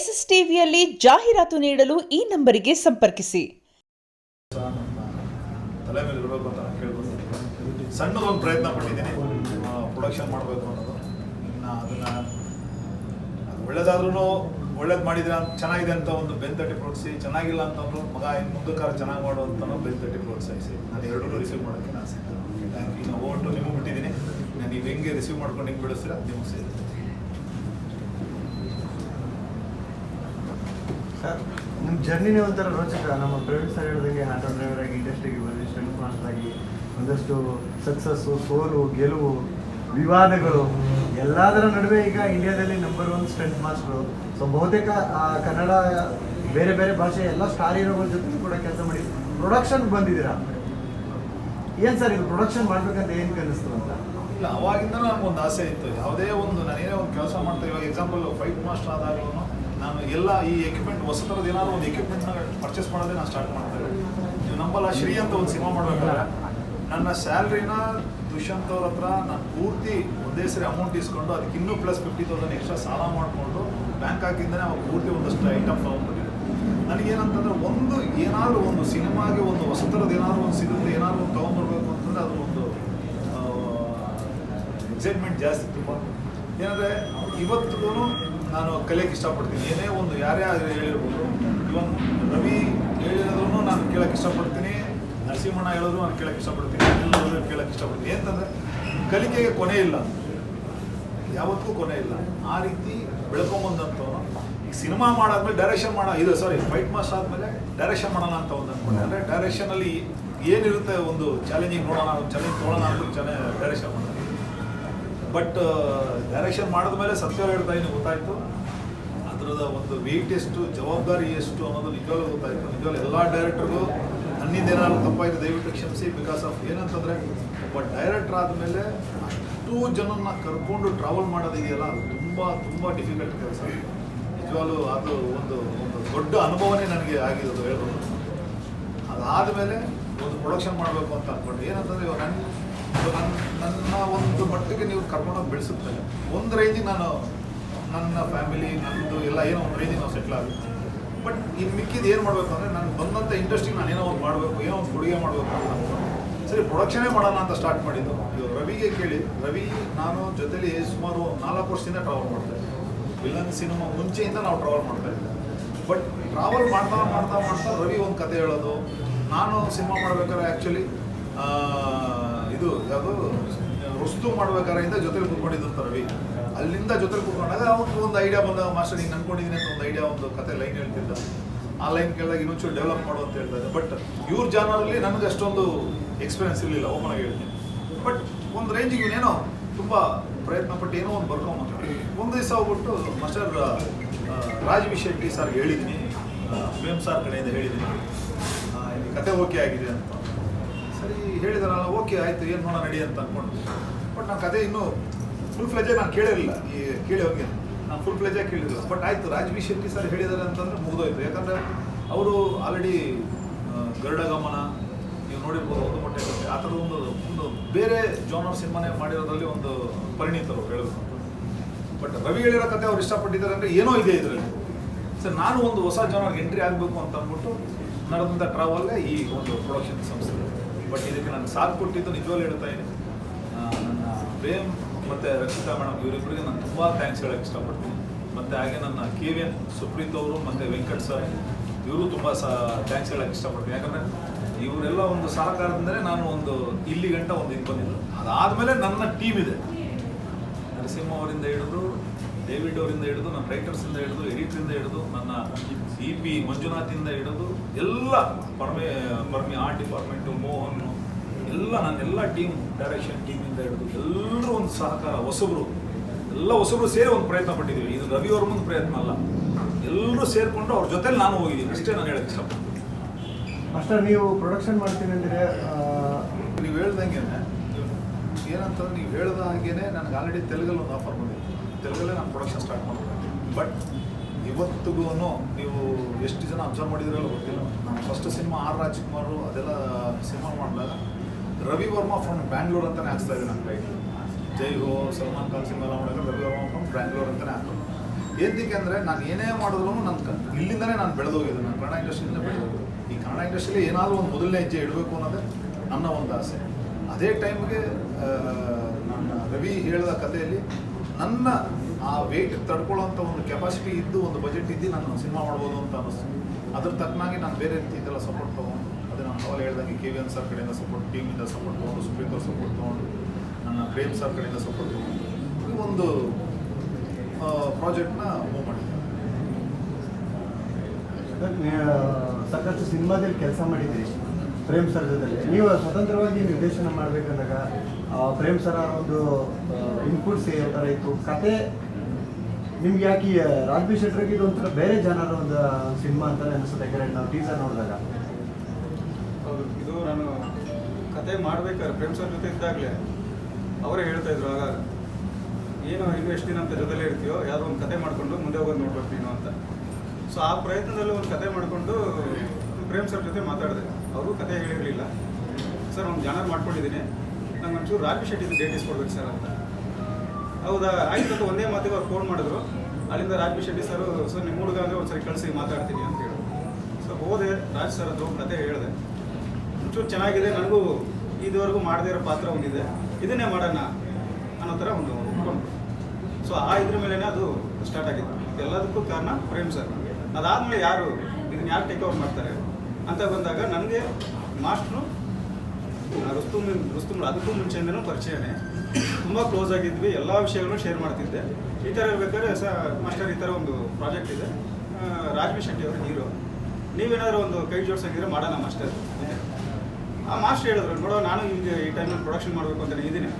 S S ಟಿವಿಯಲ್ಲಿ ಜಾಹೀರಾತು ನೀಡಲು ಈ ನಂಬರಿಗೆ ಸಂಪರ್ಕಿಸಿ. ತಲೆ ಮೇಲೆ ಅಂತ ಸಣ್ಣದೊಂದು ಪ್ರಯತ್ನ ಪಟ್ಟಿದ್ದೀನಿ. ಪ್ರೊಡಕ್ಷನ್ ಮಾಡಬೇಕು ಅನ್ನೋದು. ಇನ್ನು ಅದನ್ನು ಅದು ಒಳ್ಳೇದಾದ್ರೂ ಒಳ್ಳೇದು ಮಾಡಿದ್ರೆ ಅಂತ ಚೆನ್ನಾಗಿದೆ ಅಂತ ಒಂದು ಬೆಂತಟ್ಟಿ ಪ್ರೋತ್ಸಾಹಿಸಿ, ಚೆನ್ನಾಗಿಲ್ಲ ಅಂತಂದ್ರು ಮಗ ಇನ್ನು ಮುಂದಕ್ಕಾರ ಚೆನ್ನಾಗಿ ಮಾಡು ಅಂತನೂ ಬೆಂತಟ್ಟಿ ಪ್ರೋತ್ಸಾಹಿಸಿ. ನಾನು ಎರಡೂ ರಿಸೀವ್ ಮಾಡೋಕ್ಕೆ ನಾನು ಸಿದ್ಧ. ಥ್ಯಾಂಕ್ ಯು ನಾವು ಓಟು ನಿಮಗೆ ಬಿಟ್ಟಿದ್ದೀನಿ. ನಾನು ನೀವು ಹೆಂಗೆ ರಿಸೀವ್ ಮಾಡ್ಕೊಂಡು ಹಿಂಗೆ ಬಿಡಿಸ್ತೀರ ನಿಮಗೆ ಸೇರುತ್ತೆ ಸರ್ ನಿಮ್ಮ ಜರ್ನಿನೇ ಒಂಥರ ರೋಚಕ. ನಮ್ಮ ಪ್ರವೀಣ್ ಸರ್ ಹೇಳಿದಂಗೆ ಆಟೋ ಡ್ರೈವರ್ ಆಗಿ ಇಂಡಸ್ಟ್ರಿಗೆ ಬಂದು ಮಾಸ್ಟರ್ ಆಗಿ ಒಂದಷ್ಟು ಸಕ್ಸಸ್ಸು ಸೋಲು, ಗೆಲುವು, ವಿವಾದಗಳು, ಎಲ್ಲದರ ನಡುವೆ ಈಗ ಇಂಡಿಯಾದಲ್ಲಿ ನಂಬರ್ ಒನ್ ಸ್ಟಂಟ್ ಮಾಸ್ಟ್ರು ಸೊ ಬಹುತೇಕ ಕನ್ನಡ ಬೇರೆ ಬೇರೆ ಭಾಷೆ ಎಲ್ಲ ಸ್ಟಾರ್ ಹೀರೋಗಳ ಜೊತೆ ಕೂಡ ಕೆಲಸ ಮಾಡಿ ಪ್ರೊಡಕ್ಷನ್ ಬಂದಿದ್ದೀರಾ? ಏನು ಸರ್ ಇದು ಪ್ರೊಡಕ್ಷನ್ ಮಾಡ್ಬೇಕಂತ ಏನು ಕನಿಸ್ತು ಅಂತ? ಇಲ್ಲ ಅವಾಗಿಂದ ನನಗೊಂದು ಆಸೆ ಇತ್ತು. ಯಾವುದೇ ಒಂದು, ನಾನೇನೇ ಒಂದು ಕೆಲಸ ಮಾಡ್ತಾ ಇವಾಗ ಎಕ್ಸಾಂಪಲ್ ಫೈಟ್ ಮಾಸ್ಟರ್ ಆದಾಗಲೂ ನಾನು ಎಲ್ಲ ಈ ಎಕ್ವಿಪ್ಮೆಂಟ್ ಹೊಸ ಥರದ ಏನಾದ್ರು ಒಂದು ಎಕ್ವಿಪ್ಮೆಂಟ್ನ ಪರ್ಚೇಸ್ ಮಾಡೋದೇ ನಾನು ಸ್ಟಾರ್ಟ್ ಮಾಡ್ತೇನೆ ನೀವು ನಂಬಲ್ಲ ಶ್ರೀ ಅಂತ ಒಂದು ಸಿನಿಮಾ ಮಾಡಬೇಕಾದ್ರೆ, ನನ್ನ ಸ್ಯಾಲ್ರಿನ ದುಷ್ಯಂತ್ ಅವ್ರ ಹತ್ರ ನಾನು ಪೂರ್ತಿ ಒಂದೇ ಸರಿ ಅಮೌಂಟ್ ಇಸ್ಕೊಂಡು ಅದಕ್ಕೆ ಇನ್ನೂ ಪ್ಲಸ್ ಫಿಫ್ಟಿ ತೌಸಂಡ್ ಎಕ್ಸ್ಟ್ರಾ ಸಾಲ ಮಾಡಿಕೊಂಡು ಬ್ಯಾಂಕ್ ಹಾಕಿಂದನೇ ಅವಾಗ ಪೂರ್ತಿ ಒಂದಷ್ಟು ಐಟಮ್ ತೊಗೊಂಡ್ಬಿಟ್ಟಿದೆ ನನಗೇನಂತಂದ್ರೆ ಒಂದು ಏನಾದರೂ ಒಂದು ಸಿನಿಮಾಗೆ ಒಂದು ಹೊಸ ಥರದ್ದು ಏನಾದರೂ ಒಂದು ಸಿಗುತ್ತೆ ಏನಾದರೂ ಒಂದು ತೊಗೊಂಡ್ಬರ್ಬೇಕು ಅಂತಂದ್ರೆ ಅದು ಒಂದು ಎಕ್ಸೈಟ್ಮೆಂಟ್ ಜಾಸ್ತಿ ತುಂಬ. ಏನಂದರೆ ಇವತ್ತಿಗೂ ನಾನು ಕಲಿಯಕ್ಕೆ ಇಷ್ಟಪಡ್ತೀನಿ. ಏನೇ ಒಂದು ಯಾರೇ ಆದರೆ ಹೇಳಿರ್ಬೋದು. ಇವನ್ ರವಿ ಹೇಳಿರೋದ್ರೂ ನಾನು ಕೇಳಕ್ಕೆ ಇಷ್ಟಪಡ್ತೀನಿ. ನರಸಿಂಹಣ್ಣ ಹೇಳಿದ್ರು ನಾನು ಕೇಳಕ್ಕೆ ಇಷ್ಟಪಡ್ತೀನಿ. ಎಲ್ಲರೂ ಕೇಳಕ್ಕೆ ಇಷ್ಟಪಡ್ತೀನಿ. ಏನಂತಂದರೆ ಕಲಿಕೆಗೆ ಕೊನೆ ಇಲ್ಲ. ಯಾವತ್ತೂ ಕೊನೆ ಇಲ್ಲ. ಆ ರೀತಿ ಬೆಳ್ಕೊಂಬಂದಂಥವನು ಈಗ ಸಿನಿಮಾ ಮಾಡಾದ್ಮೇಲೆ ಡೈರೆಕ್ಷನ್ ಮಾಡೋ, ಇದು ಸಾರಿ ಫೈಟ್ ಮಾಸ್ಟರ್ ಆದಮೇಲೆ ಡೈರೆಕ್ಷನ್ ಮಾಡೋಣ ಅಂತ ಒಂದು ಅಂದ್ಕೊಂಡೆ ಅಂದರೆ ಡೈರೆಕ್ಷನಲ್ಲಿ ಏನಿರುತ್ತೆ ಒಂದು ಚಾಲೆಂಜಿಂಗ್ ನೋಡೋಣ ಚಾಲೆಂಜ್ ತೊಗೊಳ್ಳೋಣ ಅಂತ ಚೆನ್ನಾಗಿ ಡೈರೆಕ್ಷನ್ ಮಾಡೋಣ ಬಟ್ ಡೈರೆಕ್ಷನ್ ಮಾಡಿದ ಮೇಲೆ ಸತ್ಯ ಹೇಳ್ತಾ ಇನ್ನು ಗೊತ್ತಾಯಿತು? ಅದರದ ಒಂದು ವೆಯ್ಟ್ ಎಷ್ಟು, ಜವಾಬ್ದಾರಿ ಎಷ್ಟು ಅನ್ನೋದು ನಿಜವಾಗ್ಲೂ ಗೊತ್ತಾಯಿತು. ನಿಜವಾಗ್ಲೂ ಎಲ್ಲ ಡೈರೆಕ್ಟರ್ಗೂ ನನ್ನಿಂದ ಏನಾದ್ರು ತಪ್ಪಾಯಿತು, ದಯವಿಟ್ಟು ಕ್ಷಮಿಸಿ ಬಿಕಾಸ್ ಆಫ್ ಏನಂತಂದರೆ, ಒಬ್ಬ ಡೈರೆಕ್ಟರ್ ಆದಮೇಲೆ ಅಷ್ಟು ಜನನ್ನ ಕರ್ಕೊಂಡು ಟ್ರಾವೆಲ್ ಮಾಡೋದಿದೆಯಲ್ಲ, ಅದು ತುಂಬ ತುಂಬ ಡಿಫಿಕಲ್ಟ್ ಕೆಲಸ. ನಿಜವಾಗ್ಲೂ ಅದು ಒಂದು ಒಂದು ದೊಡ್ಡ ಅನುಭವನೇ ನನಗೆ ಆಗಿರೋದು ಹೇಳ್ಬೋದು. ಅದಾದಮೇಲೆ ಒಂದು ಪ್ರೊಡಕ್ಷನ್ ಮಾಡಬೇಕು ಅಂತ. ಅಂದ್ಕೊಂಡು ಏನಂತಂದರೆ ಇವಾಗ ನನ್ನ ನನ್ನ ಒಂದು ಮಟ್ಟಿಗೆ ನೀವು ಕರ್ಕೊಂಡೋಗಿ ಬೆಳೆಸುತ್ತೆ. ಒಂದು ರೇಂಜಿಗೆ ನಾನು, ನನ್ನ ಫ್ಯಾಮಿಲಿ ನನ್ನದು ಎಲ್ಲ ಏನೋ ಒಂದು ರೇಂಜಿಗೆ ನಾವು ಸೆಟ್ಲ್ ಆಗುತ್ತೆ. ಬಟ್ ಇನ್ನು ಮಿಕ್ಕಿದ್ದು ಏನು ಮಾಡಬೇಕು ಅಂದರೆ ನಾನು ಬಂದಂಥ ಇಂಟ್ರೆಸ್ಟಿಗೆ ನಾನು ಏನೋ ಒಂದು ಮಾಡಬೇಕು, ಏನೋ ಒಂದು ಕೊಡುಗೆ ಮಾಡಬೇಕು ಅಂತ. ಸರಿ ಪ್ರೊಡಕ್ಷನೇ ಮಾಡೋಣ ಅಂತ ಸ್ಟಾರ್ಟ್ ಮಾಡಿದ್ದು. ಇವಾಗ ರವಿಗೆ ಕೇಳಿ, ರವಿ, ನಾನು ಜೊತೆಲಿ ಸುಮಾರು ನಾಲ್ಕು ವರ್ಷದಿಂದ ಟ್ರಾವೆಲ್ ಮಾಡ್ತಾ ಇದ್ದೆ. ವಿಲನ್ ಸಿನಿಮಾ ಮುಂಚೆಯಿಂದ ನಾವು ಟ್ರಾವೆಲ್ ಮಾಡ್ತಾ ಇದ್ದೀವಿ ಬಟ್ ಟ್ರಾವೆಲ್ ಮಾಡ್ತಾ ಮಾಡ್ತಾ ಮಾಡ್ತಾ ರವಿ ಒಂದು ಕತೆ ಹೇಳೋದು. ನಾನು ಸಿನಿಮಾ ಮಾಡ್ಬೇಕಾದ್ರೆ ಆ್ಯಕ್ಚುಲಿ ಇದು ಯಾವುದು? ರುಸ್ತು ಮಾಡ್ಬೇಕಾದ್ರಿಂದ ಜೊತೆಲಿ ಕೂತ್ಕೊಂಡಿದ್ದು ರವಿ. ಅಲ್ಲಿಂದ ಜೊತೆಲಿ ಕೂತ್ಕೊಂಡಾಗ ಅವ್ನಿಗೆ ಒಂದು ಐಡಿಯಾ ಬಂದಾಗ, ಮಾಸ್ಟರ್ ಹಿಂಗೆ ಅನ್ಕೊಂಡಿದ್ದೀನಿ ಅಂತ ಒಂದು ಐಡಿಯಾ ಒಂದು ಕತೆ ಲೈನ್ ಹೇಳ್ತಿದ್ದ. ಆ ಲೈನ್ ಕೇಳಿದಾಗ ಇನ್ನೊಂಚೂರು ಡೆವಲಪ್ ಮಾಡು ಅಂತ ಹೇಳ್ತಾ ಇದ್ದೆ. ಬಟ್ ಇವ್ರ ಜಾನರಲ್ಲಿ ನನಗೆ ಅಷ್ಟೊಂದು ಎಕ್ಸ್ಪೀರಿಯನ್ಸ್ ಇರಲಿಲ್ಲ ಓಪನ್ ಆಗಿ ಹೇಳ್ತೀನಿ. ಬಟ್ ಒಂದು ರೇಂಜಿಗೆ ಇವನೇನೋ ತುಂಬ ಪ್ರಯತ್ನ ಪಟ್ಟು ಏನೋ ಒಂದು ಬರ್ಕೊಂಬಂದ ಒಂದು ದಿವಸ ಹೋಗ್ಬಿಟ್ಟು ಮಾಸ್ಟರ್ ರಾಜವಿ ಶೆಟ್ಟಿ ಸರ್ಗೆ ಹೇಳಿದ್ದೀನಿ ಪ್ರೇಮ್ ಸಾರ್ ಕಡೆಯಿಂದ ಹೇಳಿದ್ದೀನಿ ಕತೆ ಓಕೆ ಆಗಿದೆ ಅಂತ. ಸರಿ ಹೇಳಿದಾರಲ್ಲ, ಓಕೆ, ಆಯಿತು, ಏನು ನೋಡೋಣ, ನಡಿ ಅಂತ ಅಂದ್ಕೊಂಡು. ಬಟ್ ನಾನು ಕತೆ ಇನ್ನೂ ಫುಲ್ ಫ್ಲೆಜೇ ನಾನು ಕೇಳಿರಲಿಲ್ಲ ಈ ಕೇಳಿ ಹೋಗಿ ನಾನು ಫುಲ್ ಫ್ಲೆಜೇ ಕೇಳಿರಲಿಲ್ಲ. ಬಟ್ ಆಯಿತು, ರಾಜ್ವಿ ಶೆಟ್ಟಿ ಸರ್ ಹೇಳಿದ್ದಾರೆ ಅಂತಂದರೆ ಮುಗಿದೋಯ್ತು. ಯಾಕಂದರೆ ಅವರು ಆಲ್ರೆಡಿ ಗರುಡ ಗಮನ ನೀವು ನೋಡಿರ್ಬೋದು ಒಂದು ಮೊಟ್ಟೆ ಕತೆ ಆ ಥರದ ಒಂದು ಒಂದು ಬೇರೆ ಜಾನರ್ ಸಿನಿಮಾನೇ ಮಾಡಿರೋದ್ರಲ್ಲಿ ಒಂದು ಪರಿಣಿತರು ಹೇಳಬೇಕು ಬಟ್ ರವಿ ಹೇಳಿರೋ ಕತೆ ಅವ್ರು ಇಷ್ಟಪಟ್ಟಿದ್ದಾರೆ ಅಂದರೆ ಏನೋ ಇದೆ ಇದರಲ್ಲಿ. ಸರ್ ನಾನು ಒಂದು ಹೊಸ ಜಾನರ್ಗೆ ಎಂಟ್ರಿ ಆಗಬೇಕು ಅಂತ ಅಂದ್ಬಿಟ್ಟು ನಡೆದಂಥ ಟ್ರಾವಲ್ಗೆ ಈ ಒಂದು ಪ್ರೊಡಕ್ಷನ್ ಸಂಸ್ಥೆ. ಬಟ್ ಇದಕ್ಕೆ ನಾನು ಸಾಥ್ ಕೊಟ್ಟಿದ್ದು ನಿಜವಾಗ್ಲೂ ಹೇಳ್ತಾ ಇದೆ ನನ್ನ ಪ್ರೇಮ್ ಮತ್ತು ರಕ್ಷಿತಾ ಮೇಡಮ್ ಇವರಿಬ್ಬರಿಗೆ ನಾನು ತುಂಬ ಥ್ಯಾಂಕ್ಸ್ ಹೇಳಕ್ಕೆ ಇಷ್ಟಪಡ್ತೀನಿ. ಮತ್ತು ಹಾಗೆ ನನ್ನ ಕೆ ವಿ ಎನ್ ಸುಪ್ರೀತ್ ಅವರು ಮತ್ತು ವೆಂಕಟ್ ಸರ್ ಇವರು ತುಂಬ ಥ್ಯಾಂಕ್ಸ್ ಹೇಳೋಕ್ಕೆ ಇಷ್ಟಪಡ್ತೀನಿ. ಯಾಕಂದರೆ ಇವರೆಲ್ಲ ಒಂದು ಸಹಕಾರದಿಂದಲೇ ನಾನು ಒಂದು ಇಲ್ಲಿ ಗಂಟ ಒಂದು ಇದು ಬಂದಿದ್ದು. ಅದಾದಮೇಲೆ ನನ್ನ ಟೀಮ್ ಇದೆ. ನರಸಿಂಹ ಅವರಿಂದ ಹಿಡಿದು ಡೇವಿಡ್ ಅವರಿಂದ ಹಿಡಿದು ನನ್ನ ರೈಟರ್ಸಿಂದ ಹಿಡಿದು ಎಡಿಟ್ರಿಂದ ಹಿಡಿದು ನನ್ನ ಇ ಪಿ ಮಂಜುನಾಥಿಂದ ಹಿಡಿದು ಎಲ್ಲ ಪರ್ಮೆ ಪರ್ಮಿ ಆರ್ಟ್ ಡಿಪಾರ್ಟ್ಮೆಂಟು ಮೋಹನ್ ಎಲ್ಲ ನನ್ನ ಎಲ್ಲ ಟೀಮ್ ಡೈರೆಕ್ಷನ್ ಟೀಮಿಂದ ಹಿಡಿದು ಎಲ್ಲರೂ ಒಂದು ಸಹಕಾರ ಹೊಸಬ್ರು. ಎಲ್ಲ ಹೊಸಬ್ರು ಸೇರಿ ಒಂದು ಪ್ರಯತ್ನ ಪಟ್ಟಿದ್ದೀವಿ. ಇದು ರವಿ ಮುಂದೆ ಪ್ರಯತ್ನ ಅಲ್ಲ. ಎಲ್ಲರೂ ಸೇರಿಕೊಂಡು ಅವ್ರ ಜೊತೆಲಿ ನಾನು ಹೋಗಿದ್ದೀನಿ. ಅಷ್ಟೇ ನಾನು ಹೇಳಕ್ಕೆ ಇಷ್ಟಪಡ್ತೀನಿ ಅಷ್ಟೇ ನೀವು ಪ್ರೊಡಕ್ಷನ್ ಮಾಡ್ತೀನಿ ಅಂದರೆ ನೀವು ಹೇಳ್ದಂಗೆ ಏನಂತಂದ್ರೆ ನೀವು ಹೇಳ್ದ ಹಾಗೇನೆ ನನಗೆ ಆಲ್ರೆಡಿ ತೆಲುಗಲ್ಲಿ ಒಂದು ಆಫರ್ ಬಂದಿತ್ತು ತೆಲುಗಲ್ಲೇ ನಾನು ಪ್ರೊಡಕ್ಷನ್ ಸ್ಟಾರ್ಟ್ ಮಾಡಬೇಕು ಬಟ್ ಇವತ್ತಿಗೂ ನೀವು ಎಷ್ಟು ಜನ ಅಬ್ಸರ್ವ್ ಮಾಡಿದ್ರಲ್ಲ ಗೊತ್ತಿಲ್ಲ. ನಾನು ಫಸ್ಟ್ ಸಿನಿಮಾ ಆರ್ ರಾಜ್ಕುಮಾರು, ಅದೆಲ್ಲ ಸಿನಿಮಾ ಮಾಡಿದಾಗ ರವಿ ವರ್ಮಾ ಫ್ರಮ್ ಬ್ಯಾಂಗ್ಳೂರ್ ಅಂತಲೇ ಹಾಕ್ಸ್ತಾ ಇದ್ದೀನಿ ನನ್ನ ಕೈ ಜೈ ಹೋ, ಸಲ್ಮಾನ್ ಖಾನ್ ಸಿನಿಮಾ ಎಲ್ಲ ಮಾಡಿದಾಗ ರವಿ ವರ್ಮಾ ಫ್ರಮ್ ಬ್ಯಾಂಗ್ಳೂರ್ ಅಂತಲೇ ಹಾಕೋದು ಏನಕ್ಕೆ ಅಂದರೆ ನಾನು ಏನೇ ಮಾಡಿದ್ರು ನನ್ನ ಇಲ್ಲಿಂದನೇ ನಾನು ಬೆಳೆದೋಗಿದ್ದೆ ನಾನು ಕನ್ನಡ ಇಂಡಸ್ಟ್ರಿಯಿಂದ ಬೆಳೆದೋಗಿದ್ದೆ ಈ ಕನ್ನಡ ಇಂಡಸ್ಟ್ರಿಯಲ್ಲಿ ಏನಾದರೂ ಒಂದು ಮೊದಲನೇ ಹೆಜ್ಜೆ ಇಡಬೇಕು ಅನ್ನೋದೇ ನನ್ನ ಒಂದು ಆಸೆ. ಅದೇ ಟೈಮ್ಗೆ ನನ್ನ ರವಿ ಹೇಳಿದ ಕಥೆಯಲ್ಲಿ ನನ್ನ ಆ ವೇಟ್ ತಡ್ಕೊಳ್ಳೋಂಥ ಒಂದು ಕೆಪಾಸಿಟಿ ಇದ್ದು ಒಂದು ಬಜೆಟ್ ಇದ್ದು ನಾನು ಸಿನಿಮಾ ಮಾಡ್ಬೋದು ಅಂತ ಅನ್ನಿಸ್ತು. ಅದ್ರ ತಕ್ಕನಾಗಿ ನಾನು ಬೇರೆ ರೀತಿಯಿಂದೆಲ್ಲ ಸಪೋರ್ಟ್ ತೊಗೊಂಡು, ಅದೇ ನಾನು ಅವಾಗ ಹೇಳ್ದಂಗೆ ಕೆ ವಿ ಎನ್ ಸರ್ ಕಡೆಯಿಂದ ಸಪೋರ್ಟ್ ಟೀಮಿಂದ ಸಪೋರ್ಟ್ ತೊಗೊಂಡು ಸುಪ್ರೀಂ ಕೋರ್ಟ್ ಸಪೋರ್ಟ್ ತೊಗೊಂಡು, ನನ್ನ ಪ್ರೇಮ್ ಸರ್ ಕಡೆಯಿಂದ ಸಪೋರ್ಟ್ ತೊಗೊಂಡು ಈ ಒಂದು ಪ್ರಾಜೆಕ್ಟ್ನ ಮೂವ್ ಮಾಡಿದ್ದೆ. ಸಾಕಷ್ಟು ಸಿನಿಮಾದಲ್ಲಿ ಕೆಲಸ ಮಾಡಿದ್ದೀರಿ. ಪ್ರೇಮ್ ಸರ್ ಜೊತೆಲಿ. ನೀವು ಸ್ವತಂತ್ರವಾಗಿ ನಿರ್ದೇಶನ ಮಾಡಬೇಕಂದಾಗ ಪ್ರೇಮ್ ಸರ್ ಒಂದು ಇನ್ಪುಟ್ಸ್ ಯಾವ ಥರ ಇತ್ತು. ಕತೆ ನಿಮ್ಗೆ ಯಾಕೆ ರಾಜ್ವಿ ಶೆಟ್ರಿಗೆ ಇದು ಒಂಥರ ಬೇರೆ ಜನರ ಒಂದು ಸಿನಿಮಾ ಅಂತ ಅನಿಸುತ್ತೆ ಯಾಕಂದ್ರೆ ನಾವು ಟೀಸರ್ ನೋಡಿದಾಗ? ಹೌದು, ಇದು ನಾನು ಕತೆ ಮಾಡ್ಬೇಕಾದ್ರೆ ಪ್ರೇಮ್ ಸರ್ ಜೊತೆ ಇದ್ದಾಗಲೇ ಅವರೇ ಹೇಳ್ತಾ ಇದ್ರು ಆಗ, ಏನು, ಇನ್ನು ಎಷ್ಟು ದಿನ ಅಂತ ಜೊತೆಲೇ ಇರ್ತೀಯೋ ಯಾರೋ ಒಂದು ಕತೆ ಮಾಡಿಕೊಂಡು ಮುಂದೆ ಹೋಗೋದು ನೋಡ್ಬೇಕು ಅಂತ. ಸೊ ಆ ಪ್ರಯತ್ನದಲ್ಲಿ ಒಂದು ಕತೆ ಮಾಡಿಕೊಂಡು ಪ್ರೇಮ್ ಸರ್ ಜೊತೆ ಮಾತಾಡಿದೆ. ಅವರು ಕತೆ ಹೇಳಿರಲಿಲ್ಲ. ಸರ್ ಒಂದು ಜಾನರ್ ಮಾಡ್ಕೊಂಡಿದ್ದೀನಿ. ನಂಗೆ ಒಂಚೂರು ರಾಜು ಶೆಟ್ಟಿದು ಡೇಟ್ ಇಸ್ಕೊಡ್ಬೇಕು ಸರ್ ಅಂತ. ಹೌದಾ? ಆಯ್ತು ಒಂದೇ ಮಾತಿಗೆ ಅವ್ರು ಫೋನ್ ಮಾಡಿದ್ರು. ಅಲ್ಲಿಂದ ರಾಜು ಶೆಟ್ಟಿ ಸರ್ ಸರ್ ನಿಮ್ಮ ಹುಡುಗ ಅಂದರೆ ಒಂದ್ಸರಿ ಕಳಿಸಿ, ಮಾತಾಡ್ತೀನಿ ಅಂತ ಹೇಳಿ. ಸೊ ಹೋದೆ. ರಾಜ್ ಸರ್ ಹೋಗಿ ಕತೆ ಹೇಳಿದೆ. ಒಂಚೂರು ಚೆನ್ನಾಗಿದೆ. ನನಗೂ ಇದುವರೆಗೂ ಮಾಡದೇ ಇರೋ ಪಾತ್ರ ಒಂದಿದೆ. ಇದನ್ನೇ ಮಾಡೋಣ ಅನ್ನೋ ಥರ ಒಂದು ಒಪ್ಕೊಂಡು ಸೊ, ಆ ಇದ್ರ ಮೇಲೇ ಅದು ಸ್ಟಾರ್ಟ್ ಆಗಿತ್ತು. ಎಲ್ಲದಕ್ಕೂ ಕಾರಣ ಪ್ರೇಮ್ ಸರ್. ಅದಾದಮೇಲೆ ಯಾರು? ಇದನ್ನ ಯಾರು ಟೇಕ್ ಓವರ್ ಮಾಡ್ತಾರೆ? ಅಂತ ಬಂದಾಗ ನನಗೆ ಮಾಸ್ಟ್ರು ರುಸ್ತುಮ್ ರುಸ್ತುಮ್ ಅದಕ್ಕೂ ಮುಂಚೆಯಿಂದನೂ ಪರಿಚಯನೇ. ತುಂಬ ಕ್ಲೋಸ್ ಆಗಿದ್ವಿ, ಎಲ್ಲ ವಿಷಯಗಳನ್ನು ಶೇರ್ ಮಾಡ್ತಿದ್ದೆ. ಈ ಥರ ಇರ್ಬೇಕಾದ್ರೆ ಸ, ಮಾಸ್ಟರ್ ಈ ಥರ ಒಂದು ಪ್ರಾಜೆಕ್ಟ್ ಇದೆ. ರಾಜ್ವಿ ಶೆಟ್ಟಿ ಅವರು ಹೀರೋ. ನೀವೇನಾದರೂ ಒಂದು ಕೈ ಜೋಡಿಸೋಂಗಿದ್ರೆ ಮಾಡೋಣ ಮಾಸ್ಟರ್. ಆ ಮಾಸ್ಟರ್ ಹೇಳಿದ್ರು, ನೋಡೋ, ನಾನು ಹಿಂಗೆ ಈ ಟೈಮಲ್ಲಿ ಪ್ರೊಡಕ್ಷನ್ ಮಾಡಬೇಕು ಅಂತ ಇದ್ದೀನಿ.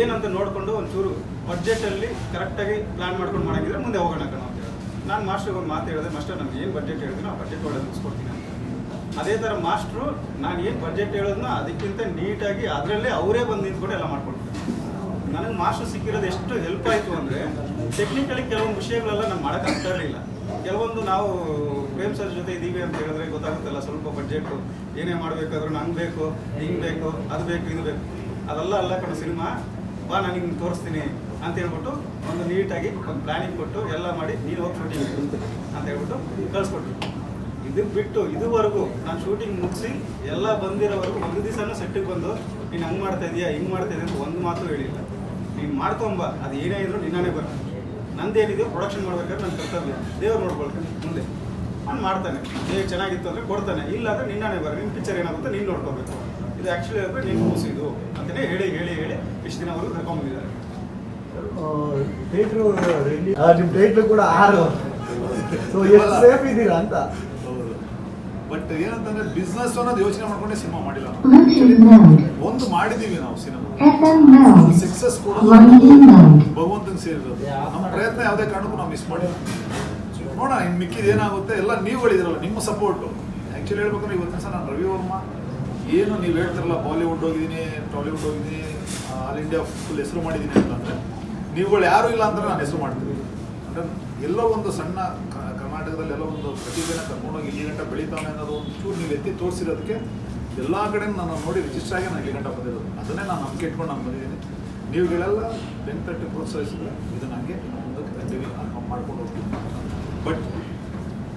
ಏನಂತ ನೋಡಿಕೊಂಡು ಒಂಚೂರು ಬಜೆಟಲ್ಲಿ ಕರೆಕ್ಟಾಗಿ ಪ್ಲ್ಯಾನ್ ಮಾಡ್ಕೊಂಡು ಮಾಡೋಂಗಿದ್ರೆ ಮುಂದೆ ಹೋಗೋಣ ಕಣ ಅಂತ ನಾನು ಮಾಸ್ಟರ್ಗೆ ಒಂದು ಮಾತು ಹೇಳಿದೆ, ಮಾಸ್ಟರ್, ನಮ್ಗೆ ಏನು ಬಜೆಟ್ ಹೇಳಿದ್ರು ಆ ಬಜೆಟ್ ಒಳಗೆ ಮುಗಿಸ್ಕೊಡ್ತೀನಿ ಅದೇ ಥರ ಮಾಸ್ಟ್ರು, ನಾನು ಏನು ಬಜೆಟ್ ಹೇಳೋದನ್ನ ಅದಕ್ಕಿಂತ ನೀಟಾಗಿ ಅದರಲ್ಲೇ ಅವರೇ ಬಂದು ನಿಂತ್ಕೊಂಡು ಎಲ್ಲ ಮಾಡ್ಕೊಡ್ತಾರೆ. ನನಗೆ ಮಾಸ್ಟರ್ ಸಿಕ್ಕಿರೋದು ಎಷ್ಟು ಹೆಲ್ಪ್ ಆಯಿತು ಅಂದರೆ ಟೆಕ್ನಿಕಲಿ ಕೆಲವೊಂದು ವಿಷಯಗಳೆಲ್ಲ ನಾನು ಮಾಡೋಕ್ಕಾಗ್ತಾ ಇರಲಿಲ್ಲ. ಕೆಲವೊಂದು ನಾವು ಪ್ರೇಮ್ ಸರ್ ಜೊತೆ ಇದ್ದೀವಿ ಅಂತ ಹೇಳಿದ್ರೆ ಗೊತ್ತಾಗುತ್ತಲ್ಲ, ಸ್ವಲ್ಪ ಬಡ್ಜೆಟು ಏನೇ ಮಾಡಬೇಕಾದ್ರೂ ನಂಗೆ ಬೇಕು, ಹಿಂಗೆ ಬೇಕು, ಅದು ಬೇಕು, ಇದು ಬೇಕು. ಅದೆಲ್ಲ ಅಲ್ಲ ಕಣ ಸಿನಿಮಾ. ಬಾ, ನಾನು ಹಿಂಗೆ ತೋರಿಸ್ತೀನಿ ಅಂತ ಹೇಳ್ಬಿಟ್ಟು ಒಂದು ನೀಟಾಗಿ ಒಂದು ಪ್ಲ್ಯಾನಿಂಗ್ ಕೊಟ್ಟು ಎಲ್ಲ ಮಾಡಿ ನೀನು ಹೋಗಿ ಅಂತ ಹೇಳ್ಬಿಟ್ಟು ಕಳಿಸ್ಕೊಟ್ರು. ಇದಕ್ಕೆ ಬಿಟ್ಟು ಇದುವರೆಗೂ ನಾನು ಶೂಟಿಂಗ್ ಮುಗಿಸಿ ಎಲ್ಲ ಬಂದಿರೋವರೆಗೂ ಒಂದು ದಿವಸನೂ ಸೆಟ್ಟಿಗೆ ಬಂದು, ನೀನು ಹಂಗೆ ಮಾಡ್ತಾ ಇದೀಯಾ? ಹಿಂಗೆ ಮಾಡ್ತಾ ಇದೀಯ? ಅಂತ ಒಂದು ಮಾತು ಹೇಳಿಲ್ಲ. ನೀನು ಮಾಡ್ಕೊಂಬ, ಅದು ಏನೇ ಇದ್ರು ನಿನ್ನೇ ಬರ ನಂದೇನಿದೆಯೋ ಪ್ರೊಡಕ್ಷನ್ ಮಾಡ್ಬೇಕಾದ್ರೆ ನನ್ನ ಕರ್ತವ್ಯ. ದೇವ್ರು ನೋಡ್ಕೊಳ್ತಾನೆ ಮುಂದೆ. ಅವ್ನು ಮಾಡ್ತಾನೆ. ಹೇಗೆ ಚೆನ್ನಾಗಿತ್ತು ಅಂದರೆ ಕೊಡ್ತಾನೆ. ಇಲ್ಲ ಅಂದರೆ ನಿನ್ನೇ ಬರ. ನಿಮ್ಮ ಪಿಕ್ಚರ್ ಏನಾಗುತ್ತೆ ನೀನು ನೋಡ್ಕೋಬೇಕು. ಇದು ಆ್ಯಕ್ಚುಲಿ ಅಂದರೆ ನೀನು ಮುಗಿಸಿದ್ದು ಅಂತಲೇ ಹೇಳಿ ಹೇಳಿ ಹೇಳಿ ಇಷ್ಟು ದಿನವರೆಗೂ ಕರ್ಕೊಂಡ್ಬಂದಿದ್ದಾರೆ ಥಿಯೇಟ್ರು ನಿಮ್ಮ ಟೈಟ್ಲು ಕೂಡ ಆರು. ಸೊ ಎಷ್ಟು ಸೇಫ್ ಇದ್ದೀರಾ ಅಂತ? ಬಟ್ ಏನಂತಂದ್ರೆ ಬಿಸ್ನೆಸ್ ಅನ್ನೋದು ಯೋಚನೆ ಮಾಡ್ಕೊಂಡೆ ಸಿನಿಮಾ ಮಾಡಿಲ್ಲ. ಒಂದು ಮಾಡಿದೀವಿ ನಾವು ಸಿನಿಮಾ. Success mode. ಭಗವಂತನ ಸೇರಿರೋದು. ನಮ್ಮ ಪ್ರಯತ್ನ ಯಾವುದೇ ಕಾರಣಕ್ಕೂ ನಾವು ಮಿಸ್ ಮಾಡಿಲ್ಲ. ನೋಡೋಣ ಇನ್ನು ಮಿಕ್ಕಿದ ಏನಾಗುತ್ತೆ? ಎಲ್ಲ ನೀವುಗಳಿದಿರಲ್ಲ ನಿಮ್ಮ ಸಪೋರ್ಟು ಆ್ಯಕ್ಚುಲಿ ಹೇಳ್ಬೇಕಂದ್ರೆ ಇವತ್ತಿನ ಸಹ ನಾನು ರವಿ ವರ್ಮ. ಏನು ನೀವು ಹೇಳ್ತಿರಲ್ಲ ಬಾಲಿವುಡ್ ಹೋಗಿದ್ದೀನಿ ಟಾಲಿವುಡ್ ಹೋಗಿದ್ದೀನಿ ಆಲ್ ಇಂಡಿಯಾ ಫುಲ್ ಹೆಸರು ಮಾಡಿದ್ದೀನಿ ಅಂತಂದರೆ ನೀವುಗಳು ಯಾರು ಇಲ್ಲ ಅಂದ್ರೆ ನಾನು ಹೆಸರು ಮಾಡ್ತೀನಿ. ಅಂದರೆ ಎಲ್ಲೋ ಒಂದು ಸಣ್ಣ ಕರ್ನಾಟಕದಲ್ಲಿ ಎಲ್ಲ ಒಂದು ಪ್ರತಿದಿನ ಕರ್ಕೊಂಡೋಗಿ ಇಲ್ಲಿ ಗಂಟ ಬೆಳೀತಾನೆ ಅನ್ನೋದು ಒಂದು ಚೂರು ನೀವು ಎತ್ತಿ ತೋರಿಸಿರೋದಕ್ಕೆ ಎಲ್ಲ ಕಡೆ ನಾನು ನೋಡಿ ರಿಜಿಸ್ಟರ್ ಆಗಿ ನಾನು ಇಲ್ಲಿ ಗಂಟ ಬಂದಿರೋದು. ಅದನ್ನೇ ನಾನು ನಂಬಿಕೆ ಇಟ್ಕೊಂಡು ನಾನು ಬಂದಿದ್ದೀನಿ. ನೀವುಗಳೆಲ್ಲ ಬೆಂಕಟ್ಟು ಪ್ರೋತ್ಸಾಹಿಸಿದ್ರೆ ಇದು ನನಗೆ ಮುಂದಕ್ಕೆ ಕಂಟಿನ್ಯೂ ಮಾಡ್ಕೊಂಡು ಹೋಗ್ತೀನಿ. ಬಟ್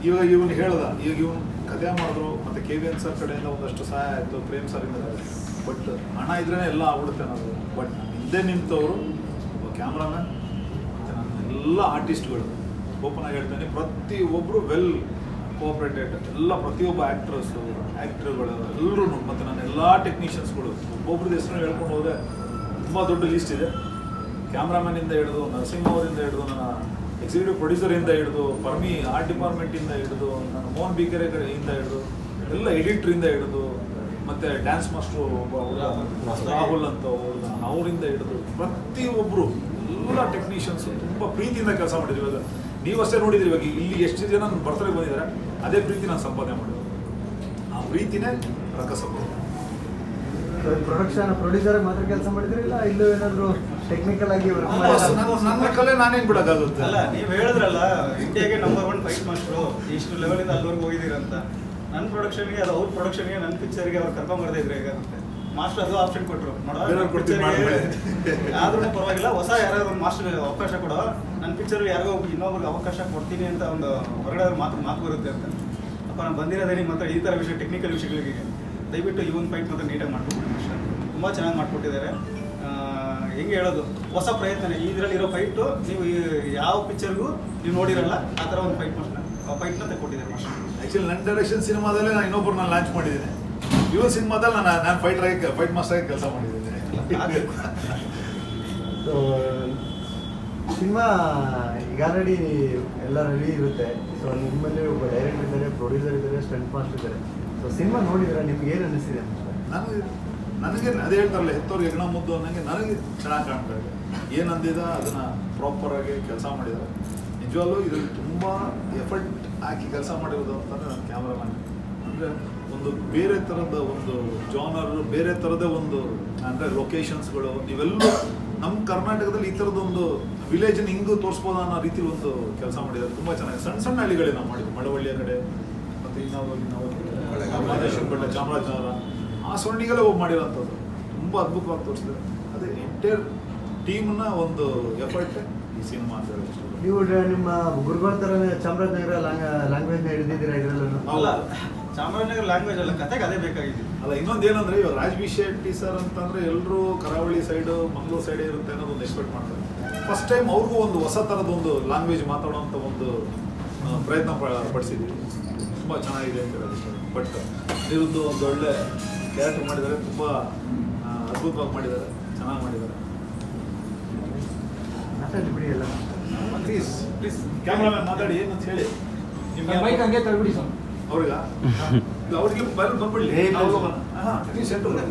ಇವಾಗ ಇವನು ಹೇಳ್ದ, ಈಗ ಇವನು ಕಥೆ ಮಾಡಿದ್ರು, ಮತ್ತು ಕೆ ವಿ ಎನ್ ಸರ್ ಕಡೆಯಿಂದ ಒಂದಷ್ಟು ಸಹಾಯ ಆಯಿತು, ಪ್ರೇಮ್ ಸರ್ ಇಂದ ಬಟ್ ಹಣ ಇದ್ರೇ ಎಲ್ಲ ಆಗ್ಬಿಡುತ್ತೆ ಅನ್ನೋದು. ಬಟ್ ಹಿಂದೆ ನಿಂತವರು ಒಬ್ಬ ಕ್ಯಾಮ್ರಾಮನ್ ಮತ್ತು ನನ್ನ ಎಲ್ಲ ಆರ್ಟಿಸ್ಟ್ಗಳು ಓಪನ್ ಆಗಿ ಹೇಳ್ತೇನೆ ಪ್ರತಿಯೊಬ್ಬರು ವೆಲ್ ಕೋಆಪ್ರೇಟೆಡ್ ಎಲ್ಲ ಪ್ರತಿಯೊಬ್ಬ ಆ್ಯಕ್ಟ್ರಸ್ಸು ಆ್ಯಕ್ಟ್ರುಗಳು ಎಲ್ಲರೂ ಮತ್ತು ನನ್ನ ಎಲ್ಲ ಟೆಕ್ನಿಷಿಯನ್ಸ್ಗಳು ಒಬ್ಬೊಬ್ರದ್ದು ಹೆಸರು ಹೇಳ್ಕೊಂಡು ಹೋದೆ ತುಂಬ ದೊಡ್ಡ ಲಿಸ್ಟ್ ಇದೆ. ಕ್ಯಾಮ್ರಾಮನಿಂದ ಹಿಡಿದು, ನರಸಿಂಹ ಅವರಿಂದ ಹಿಡಿದು, ನನ್ನ ಎಕ್ಸಿಕ್ಯೂಟಿವ್ ಪ್ರೊಡ್ಯೂಸರಿಂದ ಹಿಡಿದು ಪರ್ಮಿ ಆರ್ಟ್ ಡಿಪಾರ್ಟ್ಮೆಂಟಿಂದ ಹಿಡಿದು, ನನ್ನ ಮೋಹನ್ ಬಿಕೆರೆ ಇಂದ ಹಿಡಿದು, ಎಲ್ಲ ಎಡಿಟ್ರಿಂದ ಹಿಡಿದು, ಮತ್ತು ಡ್ಯಾನ್ಸ್ ಮಾಸ್ಟ್ರು ರಾಹುಲ್ ಅಂತ ಅವರಿಂದ ಹಿಡಿದು ಪ್ರತಿಯೊಬ್ಬರು ಎಲ್ಲ ಟೆಕ್ನಿಷಿಯನ್ಸ್ ತುಂಬ ಪ್ರೀತಿಯಿಂದ ಕೆಲಸ ಮಾಡಿದ್ರು ಇವಾಗ. ನೀವಷ್ಟೇ ನೋಡಿದ್ರಿ ಇವಾಗ ಇಲ್ಲಿ ಎಷ್ಟು ಜನ ನನ್ನ ಬರ್ತಡೇ ಬಂದಿದ್ದಾರೆ ಅದೇ ಪ್ರೀತಿ ನಾನು ಸಂಪಾದನೆ ಮಾಡಿದೆ ಆ ಪ್ರೀತಿನೇ ರಕಸಪ್ಪ ಪ್ರೊಡಕ್ಷನ್ ಪ್ರೊಡ್ಯೂಸರ್ ಮಾತ್ರ ಕೆಲಸ ಮಾಡಿದ್ರಿ ಇಲ್ಲ ಇಲ್ಲೂ ಏನಾದ್ರು ಟೆಕ್ನಿಕಲ್ ಆಗಿ ನನ್ನ ಕಲೆ ನಾನೇನು ಬಿಡೋಕ್ಕಾಗುತ್ತೆ? ಅಲ್ಲ ನೀವು ಹೇಳಿದ್ರಲ್ಲ ಇಂಡಿಯಾಗೆ ನಂಬರ್ ಒನ್ ಫೈಟ್ ಮಾಸ್ಟ್ರು ಇಷ್ಟು ಲೆವೆಲಿಂದ ಅಲ್ಲಿವರೆಗೂ ಹೋಗಿದ್ದೀರ ಅಂತ ನನ್ನ ಪ್ರೊಡಕ್ಷನ್ಗೆ ಅದು ಅವ್ರ ಪ್ರೊಡಕ್ಷನ್ಗೆ ನನ್ನ ಪಿಕ್ಚರ್ಗೆ ಅವ್ರು ಕರ್ಕೊಂಬರ್ದಿದ್ರೆ ಹೇಗಾಗುತ್ತೆ? ಮಾಸ್ಟರ್ ಅದು ಆಪ್ಷನ್ ಕೊಟ್ಟರು. ಆದ್ರೂ ಪರವಾಗಿಲ್ಲ ಹೊಸ ಯಾರಾದ್ರು ಒಂದು ಮಾಸ್ಟರ್ ಅವಕಾಶ ಕೊಡೋ. ನನ್ನ ಪಿಕ್ಚರ್ ಯಾರಿಗೋ ಇನ್ನೊಬ್ರಿಗೆ ಅವಕಾಶ ಕೊಡ್ತೀನಿ ಅಂತ ಒಂದು ಹೊರಗಡೆ ಮಾತು ಮಾತು ಬರುತ್ತೆ ಅಂತ. ಅಪ್ಪ ನಾನು ಬಂದಿರೋದೇ ನಿಮ್ಮ ಹತ್ರ ಈ ಥರ ವಿಷಯ ಟೆಕ್ನಿಕಲ್ ವಿಷಯಗಳಿಗೆ. ದಯವಿಟ್ಟು ಈ ಒಂದು ಫೈಟ್ ಮಾತ್ರ ನೀಟಾಗಿ ಮಾಡ್ಕೊಡ್ತೀನಿ ಮಾಸ್ಟರ್ ತುಂಬ ಚೆನ್ನಾಗಿ ಮಾಡಿಕೊಟ್ಟಿದ್ದಾರೆ. ಆ, ಹೆಂಗೆ ಹೇಳೋದು? ಹೊಸ ಪ್ರಯತ್ನ ಇದರಲ್ಲಿ ಇರೋ ಫೈಟು ನೀವು ಯಾವ ಪಿಕ್ಚರ್ಗೂ ನೀವು ನೋಡಿರಲ್ಲ ಆ ಥರ ಒಂದು ಫೈಟ್ ಮಾಸ್ಟರ್ ಫೈಟ್ನ ತೆಕ್ಕೊಟ್ಟಿದ್ದಾರೆ ಮಾಸ್ಟರ್ ಆ್ಯಕ್ಚುಲಿ ನನ್ನ ಡೈರೆಕ್ಷನ್ ಸಿನಿಮಾದಲ್ಲೇ ನಾನು ಇನ್ನೊಬ್ಬರನ್ನ ಲಾಂಚ್ ಮಾಡಿದ್ದೀನಿ. ಇವ ಸಿನಿಮಾದಲ್ಲಿ ನಾನು ನಾನು ಫೈಟರ್ ಆಗಿ ಫೈಟ್ ಮಾಸ್ಟರ್ ಆಗಿ ಕೆಲಸ ಮಾಡಿದ್ದೀನಿ. ಸೊ ಸಿನಿಮಾ ಈಗ ಆಲ್ರೆಡಿ ಎಲ್ಲ ರೆಡಿ ಇರುತ್ತೆ. ಸೊ ನಿಮ್ಮಲ್ಲಿ ಒಬ್ಬ ಡೈರೆಕ್ಟರ್ ಇದ್ದಾರೆ ಪ್ರೊಡ್ಯೂಸರ್ ಇದ್ದಾರೆ ಸ್ಟಂಟ್ ಮಾಸ್ಟರ್ ಇದ್ದಾರೆ. ಸೊ ಸಿನಿಮಾ ನೋಡಿದ್ರೆ ನಿಮ್ಗೆ ಏನು ಅನಿಸಿದೆ ನಾನು ನನಗೆ ನನಗೆ ಅದೇ ಹೇಳ್ತಾರಲ್ಲ ಹೆತ್ತವ್ರಿಗೆ ಹೆಗ್ಣ ಮುದ್ದು ಅನ್ನಂಗೆ ನನಗೆ ಚೆನ್ನಾಗಿ ಕಾಣ್ತಾ ಇದೆ. ಏನು ಅಂದಿದ ಅದನ್ನು ಪ್ರಾಪರಾಗಿ ಕೆಲಸ ಮಾಡಿದ್ದಾರೆ. ನಿಜವಾಗ್ಲೂ ಇದರಲ್ಲಿ ತುಂಬ ಎಫರ್ಟ್ ಹಾಕಿ ಕೆಲಸ ಮಾಡಿರೋದು ಅಂತಂದರೆ ನನ್ನ ಕ್ಯಾಮ್ರಾಮನ್ ಅಂದರೆ ಒಂದು ಬೇರೆ ಥರದ ಒಂದು ಜಾನರ್ ಬೇರೆ ಥರದ ಒಂದು ಅಂದರೆ ಲೊಕೇಶನ್ಸ್ಗಳು ಇವೆಲ್ಲೂ ನಮ್ಮ ಕರ್ನಾಟಕದಲ್ಲಿ ಈ ಥರದೊಂದು ವಿಲೇಜನ್ನ ಹಿಂಗೂ ತೋರಿಸ್ಬೋದು ಅನ್ನೋ ರೀತಿ ಒಂದು ಕೆಲಸ ಮಾಡಿದ್ದಾರೆ. ತುಂಬ ಚೆನ್ನಾಗಿ ಸಣ್ಣ ಸಣ್ಣ ಹಳ್ಳಿಗಳೇ ನಾವು ಮಾಡಿದ್ವಿ ಮಳವಳ್ಳಿಯ ಕಡೆ ಮತ್ತು ಇನ್ನೊಂದು ನಾವು ಚಾಮರಾಜನಗರ ಆ ಸೊಂಡಿಗಳೇ ಹೋಗಿ ಮಾಡಿರೋಂಥದ್ದು. ತುಂಬ ಅದ್ಭುತವಾಗಿ ತೋರಿಸಿದ್ದಾರೆ. ಅದೇ ಎಂಟೈರ್ ಟೀಮ್ನ ಒಂದು ಎಫರ್ಟ್ ಈ ಸಿನಿಮಾ ಅಂತ ಹೇಳಿ ನೀವು ನಿಮ್ಮ ಗುರುಗಳ ಥರನೇ ಚಾಮರಾಜನಗರ ಲ್ಯಾಂಗ್ವೇಜ್ ಲ್ಯಾಂಗ್ವೇಜ್ನ ಹಿಡಿದಿದ್ದೀರಾ ಇದರಲ್ಲೂ ಅಲ್ಲ ಚಾಮರಾಜನಗರ ಲ್ಯಾಂಗ್ವೇಜ್ ಅಲ್ಲ ಕತೆಗೆ ಅದೇ ಬೇಕಾಗಿದೆ ಅಲ್ಲ ಇನ್ನೊಂದು ಏನಂದ್ರೆ ಇವಾಗ ರಾಜ್ಬಿ ಶೆಟ್ಟಿ ಸರ್ ಅಂತಂದ್ರೆ ಎಲ್ಲರೂ ಕರಾವಳಿ ಸೈಡ್ ಮಂಗಳೂರು ಸೈಡ್ ಇರುತ್ತೆ ಅನ್ನೋದು ಒಂದು ಎಕ್ಸ್ಪೆಕ್ಟ್ ಮಾಡ್ತಾರೆ. ಫಸ್ಟ್ ಟೈಮ್ ಅವ್ರಿಗೂ ಒಂದು ಹೊಸ ಥರದ ಒಂದು ಲ್ಯಾಂಗ್ವೇಜ್ ಮಾತಾಡುವಂಥ ಒಂದು ಪ್ರಯತ್ನ ಪ- ಪಡಿಸಿದ್ವಿ. ತುಂಬ ಚೆನ್ನಾಗಿದೆ ಅಂತ ಹೇಳೋದು ಬಟ್ ಇದೊಂದು ಒಂದು ಒಳ್ಳೆ ಕ್ಯಾರೆಕ್ಟರ್ ಮಾಡಿದ್ದಾರೆ ತುಂಬ ಅದ್ಭುತವಾಗಿ ಮಾಡಿದ್ದಾರೆ ಚೆನ್ನಾಗಿ ಮಾಡಿದ್ದಾರೆ. ಮಾತಾಡಿ ಬಿಡಿ ಎಲ್ಲ. ಪ್ಲೀಸ್ ಪ್ಲೀಸ್ ಕ್ಯಾಮ್ರಾಮನ್ ಮಾತಾಡಿ ಏನಂತ ಹೇಳಿ. ಬೈಕ್ ಹಂಗೆ ತಳ್ಬಿಡಿ ಸರ್. ಅವ್ರಿಗ? ಅವ್ರಿಗೆ ಬರ್ ಬಂದ್ಬಿಡ್ಲಿ.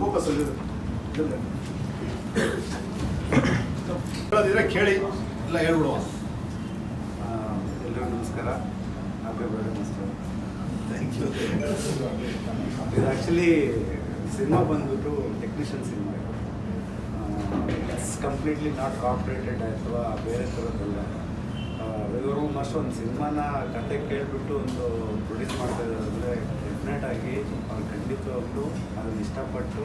ಫೋಕಸ್ ಹೇಳೋದಿದ್ರೆ ಕೇಳಿ ಇಲ್ಲ ಹೇಳ್ಬಿಡುವ ಎಲ್ಲರಿಗೂ ನಮಸ್ಕಾರ. ಥ್ಯಾಂಕ್ ಯು ಇದು ಆ್ಯಕ್ಚುಲಿ ಸಿನಿಮಾ ಬಂದ್ಬಿಟ್ಟು technician cinema it's completely not corporated ಅಥವಾ ಬೇರೆ ಥರದ್ದಲ್ಲ ಇವರು ಮಸ್ಟ್ ಒಂದು ಸಿನಿಮಾನ ಕತೆ ಕೇಳಿಬಿಟ್ಟು ಒಂದು ಪ್ರೊಡ್ಯೂಸ್ ಮಾಡ್ತಾ ಇದ್ದಾರೆ ಡೆಫಿನೆಟ್ ಆಗಿ ಅವ್ರು ಖಂಡಿತವಾಗ್ಲೂ ಅದನ್ನು ಇಷ್ಟಪಟ್ಟು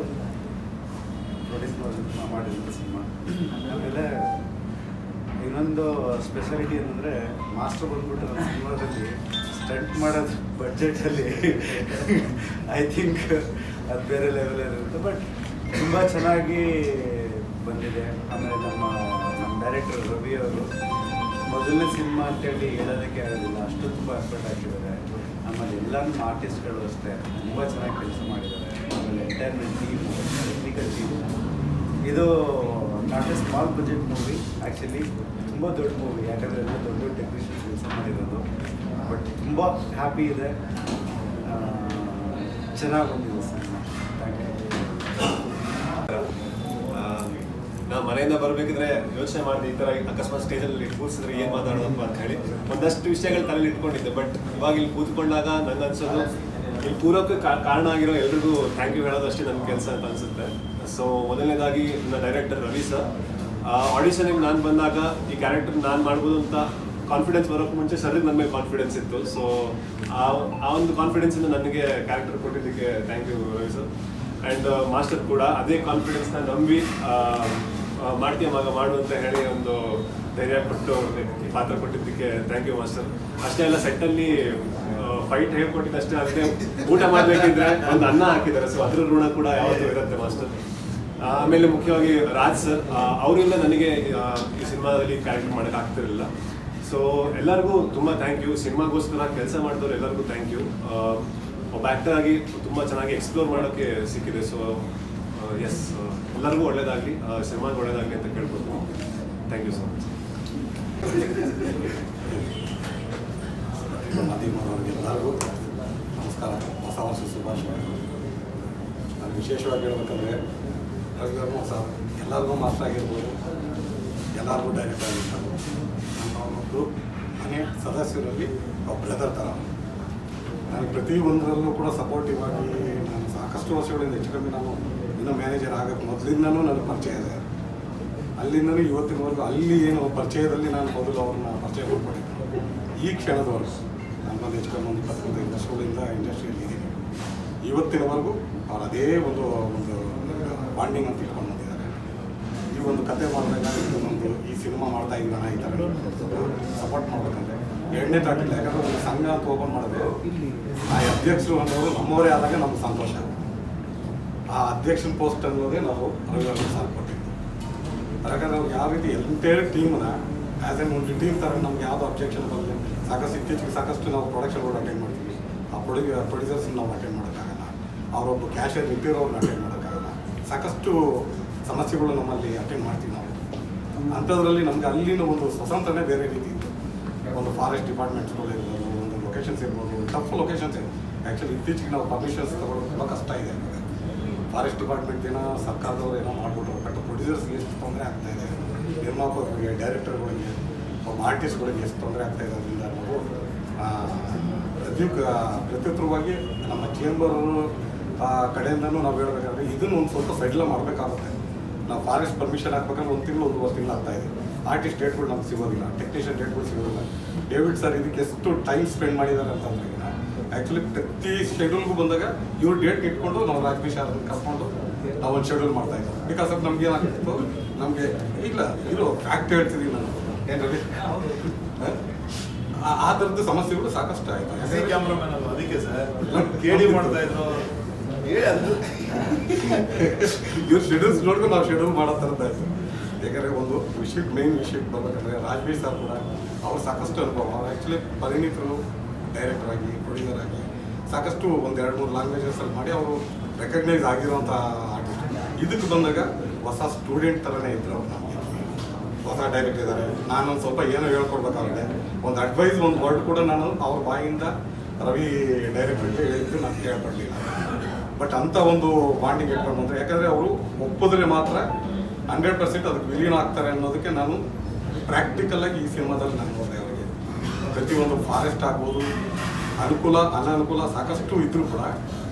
ಪ್ರೊಡ್ಯೂಸ್ ಮಾಡೋದು ಮಾಡಿದ್ರು ಸಿನಿಮಾ. ಆಮೇಲೆ ಇನ್ನೊಂದು ಸ್ಪೆಷಾಲಿಟಿ ಏನಂದರೆ ಮಾಸ್ಟರ್ ಬಂದ್ಬಿಟ್ಟು ನಮ್ಮ ಸಿನಿಮಾದಲ್ಲಿ ಸ್ಟಂಟ್ ಮಾಡೋದು ಬಡ್ಜೆಟಲ್ಲಿ ಐ ಥಿಂಕ್ ಅದು ಬೇರೆ ಲೆವೆಲ್ ಇರುತ್ತೆ. ಬಟ್ ತುಂಬ ಚೆನ್ನಾಗಿ ಬಂದಿದೆ. ಆಮೇಲೆ ನಮ್ಮ ನಮ್ಮ ಡೈರೆಕ್ಟರ್ ರವಿ ಅವರು ಮೊದಲನೇ ಸಿನಿಮಾ ಅಂತೇಳಿ ಹೇಳೋದಕ್ಕೆ ಆಗೋದಿಲ್ಲ. ಅಷ್ಟು ತುಂಬ ಎಫರ್ಟ್ ಹಾಕಿದ್ದಾರೆ. ಆಮೇಲೆ ಎಲ್ಲ ನಮ್ಮ ಆರ್ಟಿಸ್ಟ್ಗಳು ಅಷ್ಟೇ. ತುಂಬ ಚೆನ್ನಾಗಿ ಕೆಲಸ ಮಾಡಿದ್ದಾರೆ. ಆಮೇಲೆ ಎಂಟರ್ಟೈನ್ಮೆಂಟ್ ಟೀಮು ಟೆಕ್ನಿಕಲ್ ಟೀಮ್ ಇದು not a small budget movie actually ತುಂಬ ದೊಡ್ಡ ಮೂವಿ ಯಾಕಂದರೆ ಎಲ್ಲ ದೊಡ್ಡ ದೊಡ್ಡ ಟೆಕ್ನಿಷಿಯನ್ಸ್ ಕೆಲಸ ಮಾಡಿರೋದು. ಬಟ್ ತುಂಬ ಹ್ಯಾಪಿ ಇದೆ. ಚೆನ್ನಾಗಿ ಬಂದಿದೆ. ನಾ ಮನೆಯಿಂದ ಬರಬೇಕಿದ್ರೆ ಯೋಚನೆ ಮಾಡಿದೆ ಈ ಥರ ಅಕಸ್ಮಾತ್ ಸ್ಟೇಜಲ್ಲಿ ಕೂರಿಸಿದ್ರೆ ಏನು ಮಾತಾಡೋದಪ್ಪ ಅಂತ ಹೇಳಿ ಒಂದಷ್ಟು ವಿಷಯಗಳು ತಲೆಯಲ್ಲಿ ಇಟ್ಕೊಂಡಿದ್ದೆ. ಬಟ್ ಇವಾಗ ಇಲ್ಲಿ ಕೂತ್ಕೊಂಡಾಗ ನಂಗೆ ಅನ್ಸೋದು ಇಲ್ಲಿ ಪೂರಕ್ಕೆ ಕಾರಣ ಆಗಿರೋ ಎಲ್ರಿಗೂ ಥ್ಯಾಂಕ್ ಯು ಹೇಳೋದಷ್ಟೇ ನನ್ನ ಕೆಲಸ ಅಂತ ಅನ್ಸುತ್ತೆ. ಸೊ ಮೊದಲನೇದಾಗಿ ನನ್ನ ಡೈರೆಕ್ಟರ್ ರವಿ ಸರ್ ಆಡಿಷನಿಗೆ ನಾನು ಬಂದಾಗ ಈ ಕ್ಯಾರೆಕ್ಟರ್ ನಾನು ಮಾಡ್ಬೋದು ಅಂತ ಕಾನ್ಫಿಡೆನ್ಸ್ ಬರೋಕ್ಕೆ ಮುಂಚೆ ಸರ್ ನನ್ನ ಮೇಲೆ ಕಾನ್ಫಿಡೆನ್ಸ್ ಇತ್ತು. ಸೊ ಆ ಆ ಒಂದು ಕಾನ್ಫಿಡೆನ್ಸಿಂದ ನನಗೆ ಕ್ಯಾರೆಕ್ಟರ್ ಕೊಟ್ಟಿದ್ದಕ್ಕೆ thank you Ravi sir and master ಕೂಡ ಅದೇ ಕಾನ್ಫಿಡೆನ್ಸ್ನ ನಂಬಿ ಮಾಡ್ತೀಯ ಮಗ, ಮಾಡು ಅಂತ ಹೇಳಿ ಒಂದು ಧೈರ್ಯ ಕೊಟ್ಟು ಪಾತ್ರ ಕೊಟ್ಟಿದ್ದಕ್ಕೆ ಥ್ಯಾಂಕ್ ಯು ಮಾಸ್ಟರ್ ಅಷ್ಟೇ ಅಲ್ಲ ಸೆಟ್ಟಲ್ಲಿ ಫೈಟ್ ಹೇಳ್ಕೊಟ್ಟಿದ್ದಷ್ಟೇ ಅಷ್ಟೇ ಊಟ ಮಾಡಬೇಕಿದ್ರೆ ಒಂದು ಅನ್ನ ಹಾಕಿದ್ದಾರೆ. ಸೊ ಅದ್ರ ಋಣ ಕೂಡ ಯಾವತ್ತೂ ಇರುತ್ತೆ ಮಾಸ್ಟರ್ ಆಮೇಲೆ ಮುಖ್ಯವಾಗಿ ರಾಜ್ ಸರ್ ಅವರಿಂದ ನನಗೆ ಈ ಸಿನಿಮಾದಲ್ಲಿ ಕ್ಯಾರೆಕ್ಟರ್ ಮಾಡೋಕೆ ಆಗ್ತಿರಲಿಲ್ಲ. ಸೊ ಎಲ್ಲರಿಗೂ ತುಂಬ ಥ್ಯಾಂಕ್ ಯು ಸಿನಿಮಾಗೋಸ್ಕರ ಕೆಲಸ ಮಾಡಿದವ್ರು ಎಲ್ಲರಿಗೂ ಥ್ಯಾಂಕ್ ಯು ಒಬ್ಬ ಆ್ಯಕ್ಟರ್ ಆಗಿ ತುಂಬ ಚೆನ್ನಾಗಿ ಎಕ್ಸ್ಪ್ಲೋರ್ ಮಾಡೋಕ್ಕೆ ಸಿಕ್ಕಿದೆ. ಸೊ ಎಸ್ ಎಲ್ಲರಿಗೂ ಒಳ್ಳೇದಾಗಲಿ ಸಿನಿಮಾಗೆ ಒಳ್ಳೇದಾಗಲಿ ಅಂತ ಕೇಳ್ಬೋದು ಥ್ಯಾಂಕ್ ಯು ಸೊ ಮಚ್ ಎಲ್ಲರಿಗೂ ನಮಸ್ಕಾರ. ಹೊಸ ವರ್ಷ ಶುಭಾಶಯಗಳು. ನಾನು ವಿಶೇಷವಾಗಿ ಹೇಳ್ಬೇಕಂದ್ರೆ, ರವಿವರ್ಮ ಸರ್ ಎಲ್ಲರಿಗೂ ಮಾಸ್ಟರ್ ಆಗಿರ್ಬೋದು. ಎಲ್ಲರಿಗೂ ಡೈರೆಕ್ಟ್ ಆಗಿರ್ತಾರೆ ನಮ್ಮ ಒಬ್ಬರು ಮನೆ ಸದಸ್ಯರಲ್ಲಿ ಒಬ್ಬ ಬ್ರದರ್ ಥರ ನನಗೆ ಪ್ರತಿ ಒಂದರಲ್ಲೂ ಕೂಡ ಸಪೋರ್ಟಿವ್ ಆಗಿ ನಾನು ಸಾಕಷ್ಟು ವರ್ಷಗಳಿಂದ ಹೆಚ್ಚು ಕಮ್ಮಿ ನಾನು ಇನ್ನೂ ಮ್ಯಾನೇಜರ್ ಆಗೋಕ್ಕೆ ಮೊದಲಿಂದನೂ ನನಗೆ ಪರಿಚಯ ಇದೆ. ಅಲ್ಲಿಂದನೂ ಇವತ್ತಿನವರೆಗೂ ಅಲ್ಲಿ ಏನು ಪರಿಚಯದಲ್ಲಿ ನಾನು ಮೊದಲು ಅವ್ರನ್ನ ಪರಿಚಯ ಮಾಡ್ಕೊಂಡಿದ್ದೆ. ಈ ಕ್ಷಣದವರೆಗೂ ನಮ್ಮ ಹೆಚ್ಚು ಕಮ್ಮಿ ಒಂದು ಇಪ್ಪತ್ತೈದು ಇಂಡಸ್ಟ್ರಿಯಲ್ಲಿ ಇದ್ದೀನಿ. ಇವತ್ತಿನವರೆಗೂ ಅವ್ರು ಅದೇ ಒಂದು ಒಂದು ಬಾಂಡಿಂಗ್ ಅಂತ ಇಟ್ಕೊಂಡು ಬಂದಿದ್ದಾರೆ. ಈ ಒಂದು ಕತೆ ಮಾಡಬೇಕಾದ್ರೆ ಒಂದು ಈ ಸಿನಿಮಾ ಮಾಡ್ತಾ ಇದ್ದಾನ ಈ ಥರ ಸಪೋರ್ಟ್ ಮಾಡಬೇಕಂದ್ರೆ. ಎರಡನೇ ತಾಟಿಲ್ಲ ಯಾಕಂದ್ರೆ ಒಂದು ಸಂಘ ಅಂತ ಓಪನ್ ಮಾಡಿದ್ರೆ ಆ ಅಧ್ಯಕ್ಷರು ಅನ್ನೋರು ನಮ್ಮವರೇ ಆದಾಗ ನಮ್ಗೆ ಸಂತೋಷ ಆ ಅಧ್ಯಕ್ಷನ ಪೋಸ್ಟ್ ಅನ್ನೋದೇ ನಾವು ರವಿವಾರ ಸಾಲ ಕೊಟ್ಟಿದ್ದು. ನಾವು ಯಾವ ರೀತಿ ಎಂಟೈರ್ ಟೀಮ್ನ ಆ್ಯಸ್ ಎನ್ ಒಂದು ಟೀಮ್ ಥರ ನಮ್ಗೆ ಯಾವುದು ಅಬ್ಜೆಕ್ಷನ್ ಬರಲಿ ಸಾಕಷ್ಟು ಇತ್ತೀಚೆಗೆ ಸಾಕಷ್ಟು ನಾವು ಪ್ರೊಡಕ್ಷನ್ಗಳು ಅಟೆಂಡ್ ಮಾಡ್ತೀವಿ. ಆ ಪ್ರೊಡ್ಯೂ ಪ್ರೊಡ್ಯೂಸರ್ಸ್ ನಾವು ಅಟೆಂಡ್ ಮಾಡೋಕ್ಕಾಗಲ್ಲ. ಅವರೊಬ್ಬ ಕ್ಯಾಶಿಯರ್ ರಿಪೇರ್ ಅವ್ರನ್ನ ಅಟೆಂಡ್ ಮಾಡೋಕ್ಕಾಗಲ್ಲ. ಸಾಕಷ್ಟು ಸಮಸ್ಯೆಗಳು ನಮ್ಮಲ್ಲಿ ಅಟೆಂಡ್ ಮಾಡ್ತೀವಿ ನಾವು. ಅಂಥದ್ರಲ್ಲಿ ನಮ್ಗೆ ಅಲ್ಲಿನ ಒಂದು ಸ್ವತಂತ್ರನೇ ಬೇರೆ ರೀತಿ ಇತ್ತು. ಒಂದು ಫಾರೆಸ್ಟ್ ಡಿಪಾರ್ಟ್ಮೆಂಟ್ಸ್ಗಳು ಇರ್ಬೋದು, ಒಂದು ಲೊಕೇಶನ್ಸ್ ಇರ್ಬೋದು ಟಫ್ ಲೊಕೇಶನ್ಸ್ ಆ್ಯಕ್ಚುಲಿ ಇತ್ತೀಚೆಗೆ ನಾವು ಪರ್ಮಿಷನ್ಸ್ ತಗೊಳ್ಳೋದು ತುಂಬ ಕಷ್ಟ ಇದೆ. ಫಾರೆಸ್ಟ್ ಡಿಪಾರ್ಟ್ಮೆಂಟ್ ಏನೋ ಸರ್ಕಾರದವ್ರು ಏನೋ ಮಾಡ್ಬಿಟ್ರು ಬಟ್ ಪ್ರೊಡ್ಯೂಸರ್ಸ್ಗೆ ಎಷ್ಟು ತೊಂದರೆ ಆಗ್ತಾ ಇದೆ, ನಿರ್ಮಾಪಕರಿಗೆ, ಡೈರೆಕ್ಟರ್ಗಳಿಗೆ, ಒಬ್ಬ ಆರ್ಟಿಸ್ಟ್ಗಳಿಗೆ ಎಷ್ಟು ತೊಂದರೆ ಆಗ್ತಾ ಇದೆ ಅದರಿಂದ ನಾವು ಪ್ರತಿ ಪ್ರತ್ಯುತ್ತರವಾಗಿ ನಮ್ಮ ಚೇಂಬರ್ ಕಡೆಯಿಂದನೂ ನಾವು ಹೇಳಬೇಕಾದ್ರೆ ಇದನ್ನು ಒಂದು ಸ್ವಲ್ಪ ಸೈಡ್ಲ ಮಾಡಬೇಕಾಗುತ್ತೆ. ನಾವು ಫಾರೆಸ್ಟ್ ಪರ್ಮಿಷನ್ ಹಾಕ್ಬೇಕಂದ್ರೆ ಒಂದು ತಿಂಗಳು ಒಂದು ತಿಂಗಳು ಆಗ್ತಾ ಇದೆ. ಆರ್ಟಿಸ್ಟ್ ಡೇಟ್ಗಳು ನಮ್ಗೆ ಸಿಗೋದಿಲ್ಲ, ಟೆಕ್ನಿಷಿಯನ್ ಡೇಟ್ಗಳು ಸಿಗೋದಿಲ್ಲ. ಡೇವಿಡ್ ಸರ್ ಇದಕ್ಕೆ ಎಷ್ಟು ಟೈಮ್ ಸ್ಪೆಂಡ್ ಮಾಡಿದ್ದಾರೆ ಅಂತಂದ್ರೆ ಆ್ಯಕ್ಚುಲಿ ಪ್ರತಿ ಶೆಡ್ಯೂಲ್ಗೂ ಬಂದಾಗ ಇವ್ರು ಡೇಟ್ ಇಟ್ಕೊಂಡು ನಾವು ರಾಜೇಶ್ ಅದನ್ನು ಕರ್ಕೊಂಡು ನಾವು ಒಂದು ಶೆಡ್ಯೂಲ್ ಮಾಡ್ತಾ ಇದ್ದೀವಿ ಬಿಕಾಸ್ ಆಫ್ ನಮ್ಗೆ ಏನಾಗ್ತಿತ್ತು? ನಮಗೆ ಇಲ್ಲ ಇದು ಫ್ಯಾಕ್ಟ್ ಹೇಳ್ತಿದ್ದೀನಿ ನಾನು. ಏನು ಆ- ಥರದ್ದು ಸಮಸ್ಯೆಗಳು ಸಾಕಷ್ಟು ಆಯಿತು. ಎಸ್ ಕ್ಯಾಮ್ರಾಮನ್ ಅಲ್ವಾ? ಅದಕ್ಕೆ ಸರ್. ಕೇಳಿ ಮಾಡ್ತಾ ಇದ್ರು. ಇವ್ರ ಶೆಡ್ಯೂಲ್ಸ್ ನೋಡ್ಕೊಂಡು ನಾವು ಶೆಡ್ಯೂಲ್ ಮಾಡೋ ಥರದ್ದು ಆಯ್ತು. ಯಾಕಂದರೆ ಒಂದು ವಿಷಯಕ್ಕೆ ಮೇನ್ ವಿಷಯಕ್ಕೆ ಬರ್ಬೇಕಂದ್ರೆ ರಾಜ್ವೀರ್ ಸರ್ ಕೂಡ ಅವ್ರು ಸಾಕಷ್ಟು ಅನುಭವ. ಆಕ್ಚುಲಿ ಆ್ಯಕ್ಚುಲಿ ಪರಿಣಿತರು ಡೈರೆಕ್ಟರ್ ಆಗಿ ಪ್ರೊಡ್ಯೂಸರ್ ಆಗಿ ಸಾಕಷ್ಟು ಒಂದು ಎರಡು ಮೂರು ಲ್ಯಾಂಗ್ವೇಜಸಲ್ಲಿ ಮಾಡಿ ಅವರು ರೆಕಗ್ನೈಸ್ ಆಗಿರೋಂಥ ಆರ್ಟಿಸ್ಟ್ ಇದಕ್ಕೆ ಬಂದಾಗ ಹೊಸ ಸ್ಟೂಡೆಂಟ್ ಥರನೇ ಇದ್ರು ಅವ್ರು. ಹೊಸ ಡೈರೆಕ್ಟ್ ಇದ್ದಾರೆ. ನಾನೊಂದು ಸ್ವಲ್ಪ ಏನೋ ಹೇಳ್ಕೊಡ್ಬೇಕಾಗುತ್ತೆ. ಒಂದು ಅಡ್ವೈಸ್ ಒಂದು ವರ್ಡ್ ಕೂಡ ನಾನು ಅವ್ರ ಬಾಯಿಂದ ರವಿ ಡೈರೆಕ್ಟ್ರಿಗೆ ಹೇಳಿದ್ದು ನಾನು ಕೇಳ್ಪಡಲಿಲ್ಲ ಬಟ್ ಅಂಥ ಒಂದು ಬಾಂಡಿಂಗ್ ಇಟ್ಕೊಂಡು ಬಂದರೆ. ಯಾಕಂದರೆ ಅವರು ಒಪ್ಪಿದ್ರೆ ಮಾತ್ರ ಹಂಡ್ರೆಡ್ ಪರ್ಸೆಂಟ್ ಅದಕ್ಕೆ ವಿಲೀನ ಆಗ್ತಾರೆ ಅನ್ನೋದಕ್ಕೆ ನಾನು ಪ್ರಾಕ್ಟಿಕಲಾಗಿ ಈ ಸಿನಿಮಾದಲ್ಲಿ ನಾನು ನೋಡಿದೆ ಅವರಿಗೆ ಪ್ರತಿಯೊಂದು ಫಾರೆಸ್ಟ್ ಆಗ್ಬೋದು, ಅನುಕೂಲ, ಅನಾನುಕೂಲ ಸಾಕಷ್ಟು ಇದ್ರೂ ಕೂಡ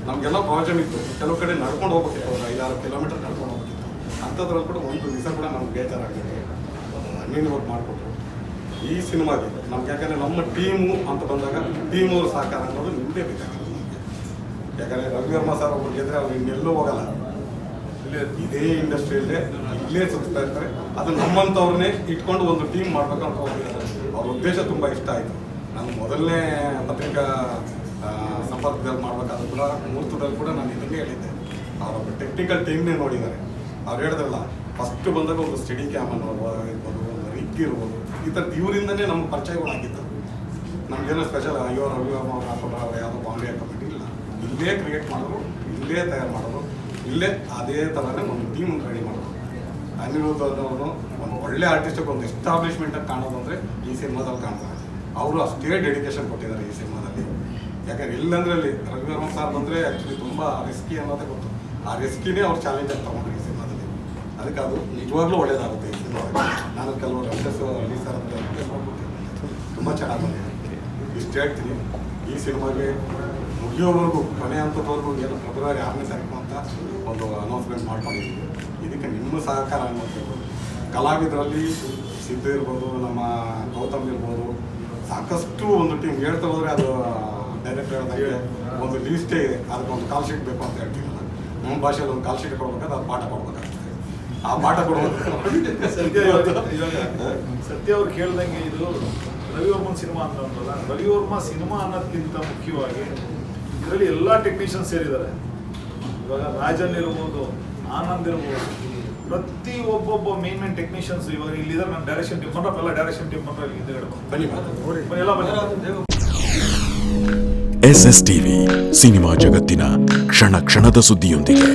ನಮಗೆಲ್ಲ ಪ್ರಾಬ್ಲಮ್ ಇತ್ತು. ಕೆಲವು ಕಡೆ ನಡ್ಕೊಂಡು ಹೋಗ್ಬೇಕಿತ್ತು, ಒಂದು ಐದಾರು ಕಿಲೋಮೀಟರ್ ನಡ್ಕೊಂಡು ಹೋಗ್ಬೇಕಿತ್ತು. ಅಂಥದ್ರಲ್ಲಿ ಕೂಡ ಒಂದು ದಿವಸ ಕೂಡ ನಮ್ಗೆ ಬೇಜಾರಾಗಿದೆ ಹಣ್ಣಿನ ವರ್ಕ್ ಮಾಡಿಕೊಟ್ರು. ಈ ಸಿನಿಮಾಗೆ ನಮ್ಗೆ ಯಾಕಂದರೆ ನಮ್ಮ ಟೀಮು ಅಂತ ಬಂದಾಗ ಟೀಮ್ ಅವ್ರ ಸಹಕಾರ ಅನ್ನೋದು ನಿಮ್ಮದೇ ಬೇಕಾಗುತ್ತೆ ನಮಗೆ. ಯಾಕಂದರೆ ರವಿವರ್ಮ ಸರ್ ಒಬ್ಬರು ಗೆದ್ರೆ ಅವ್ರು ಇನ್ನೆಲ್ಲೂ ಹೋಗಲ್ಲ. ಇಲ್ಲೇ ಇದೇ ಇಂಡಸ್ಟ್ರಿಯಲ್ಲೇ ಇಲ್ಲೇ ಸುತ್ತಾ ಇರ್ತಾರೆ. ಅದನ್ನು ನಮ್ಮಂಥವ್ರನ್ನೇ ಇಟ್ಕೊಂಡು ಒಂದು ಟೀಮ್ ಮಾಡ್ಬೇಕಂತ ಅವ್ರ ಉದ್ದೇಶ ತುಂಬ ಇಷ್ಟ ಆಯಿತು. ನಾನು ಮೊದಲನೇ ಪತ್ರಿಕಾ ಸಂಪರ್ಕದಲ್ಲಿ ಮಾಡ್ಬೇಕಾದ್ರೂ ಕೂಡ, ಮುಹೂರ್ತದಲ್ಲಿ ಕೂಡ ನಾನು ಇದನ್ನೇ ಹೇಳಿದ್ದೆ. ಅವರೊಬ್ಬ ಟೆಕ್ನಿಕಲ್ ಟೀಮ್ನೇ ನೋಡಿದ್ದಾರೆ. ಅವ್ರು ಹೇಳಿದ್ರಲ್ಲ ಫಸ್ಟ್ ಬಂದಾಗ ಒಂದು ಸ್ಟಡಿ ಕ್ಯಾಮ್ ಇರ್ಬೋದು, ಒಂದು ರೀತಿ ಇರ್ಬೋದು, ಈ ಥರದ್ದು ಇವರಿಂದನೇ ನಮ್ಗೆ ಪರಿಚಯಗಳಾಗಿದ್ದು ನಮ್ಗೇನೋ ಸ್ಪೆಷಲ್ ಅಯ್ಯೋ ರವಿ ಅವ್ರು ಯಾವುದೋ ಬಾಂಬೆ ಹಾಕೊಂಡ್ಬಿಟ್ಟು ಇಲ್ಲ ಇಲ್ಲೇ ಕ್ರಿಯೇಟ್ ಮಾಡೋರು ಇಲ್ಲೇ ತಯಾರು ಮಾಡೋರು ಇಲ್ಲೇ ಅದೇ ಥರನೇ ಒಂದು ಟೀಮ್ ರೆಡಿ ಮಾಡ್ತಾರೆ ಅನಿರುದ್ಧ ಅವರು ಒಂದು ಒಳ್ಳೆ ಆರ್ಟಿಸ್ಟಿಗೆ ಒಂದು ಎಸ್ಟಾಬ್ಲಿಷ್ಮೆಂಟಾಗಿ ಕಾಣೋದು ಅಂದರೆ ಈ ಸಿನಿಮಾದಲ್ಲಿ ಕಾಣ್ತಾರೆ. ಅವರು ಅಷ್ಟೇ ಡೆಡಿಕೇಶನ್ ಕೊಟ್ಟಿದ್ದಾರೆ ಈ ಸಿನಿಮಾದಲ್ಲಿ. ಯಾಕಂದ್ರೆ ಇಲ್ಲಂದ್ರೆ ಅಲ್ಲಿ ರವಿ ವರ್ಮ ಸರ್ ಬಂದರೆ ಆ್ಯಕ್ಚುಲಿ ತುಂಬ ರಿಸ್ಕಿ ಅನ್ನೋದೇ ಗೊತ್ತು. ಆ ರಿಸ್ಕಿನೇ ಅವ್ರು ಚಾಲೆಂಜ್ ಆಗಿ ತೊಗೊಂಡ್ರು ಈ ಸಿನಿಮಾದಲ್ಲಿ. ಅದಕ್ಕೆ ಅದು ನಿಜವಾಗ್ಲೂ ಒಳ್ಳೇದಾಗುತ್ತೆ ಈ ಸಿನಿಮಾ ನಾನು ಕೆಲವು ರೆಫರೆನ್ಸ್ ಅಲ್ಲಿ ಸರ್ ಅಂತ ತುಂಬ ಚೆನ್ನಾಗಿ ಬಂದಿದೆ. ಇಷ್ಟು ಹೇಳ್ತೀನಿ. ಈ ಸಿನಿಮಾಗೆ ಮುಗಿಯೋವರೆಗೂ ಕೊನೆ ಹಂತದವರೆಗೂ ಏನು ಫೆಬ್ರವರಿ ಆರನೇ ತಾರೀಕು ಅಂತ ಒಂದು ಅನೌನ್ಸ್ಮೆಂಟ್ ಮಾಡ್ಕೊಂಡಿದ್ದೀವಿ. ಇದಕ್ಕೆ ನಿಮ್ಮ ಸಹಕಾರ ಅನ್ನೋದು ಕಲಾವಿದರಲ್ಲಿ ಸಿದ್ದು ಇರ್ಬೋದು, ನಮ್ಮ ಗೌತಮ್ ಇರ್ಬೋದು. ಸಾಕಷ್ಟು ಒಂದು ಟೀಮ್ ಹೇಳ್ತಾ ಹೋದರೆ ಅದು ಡೈರೆಕ್ಟ್ ಹೇಳಿದಾಗೆ ಒಂದು ಲೀಸ್ಟೇ ಇದೆ. ಅದಕ್ಕೆ ಒಂದು ಕಾಲ್ ಶೀಟ್ ಬೇಕು ಅಂತ ಹೇಳ್ತೀನಲ್ಲ. ನಮ್ಮ ಭಾಷೆಯಲ್ಲಿ ಒಂದು ಕಾಲ್ ಶೀಟ್ ಕೊಡ್ಬೇಕಾದ್ರೆ ಅದು ಪಾಠ ಕೊಡ್ಬೇಕಾಗ್ತದೆ ಆ ಪಾಠ ಕೊಡೋದು ಸತ್ಯ ಅವ್ರು ಕೇಳ್ದಂಗೆ ಇದು ರವಿವರ್ಮನ್ ಸಿನಿಮಾ ಅಂತ ಅಂತಲ್ಲ ರವಿವರ್ಮ ಸಿನಿಮಾ ಅನ್ನೋದಕ್ಕಿಂತ ಮುಖ್ಯವಾಗಿ ಇದರಲ್ಲಿ ಎಲ್ಲ ಟೆಕ್ನಿಷಿಯನ್ ಸೇರಿದ್ದಾರೆ. ಇವಾಗ ರಾಜನ್ ಇರ್ಬೋದು ಆನಂದ್ ಇರ್ಬೋದು ಪ್ರತಿ ಒಬ್ಬೊಬ್ಬ ಮೇನ್ ಮೇನ್ ಟೆಕ್ನಿಷಿಯನ್ಸ್ ಇವಾಗ ಇಲ್ಲಿದ್ದಾರೆ. ನಾನು ಡೈರೆಕ್ಷನ್ ಟೀಮ್ ಬಂದ್ರೆ ಎಲ್ಲ ಡೈರೆಕ್ಷನ್ ಟೀಮ್ ಬಂದ್ರೆ ಇಲ್ಲಿ ಎಸ್ ಎಸ್ ಟಿವಿ ಸಿನಿಮಾ ಜಗತ್ತಿನ ಕ್ಷಣ ಕ್ಷಣದ ಸುದ್ದಿಯೊಂದಿಗೆ.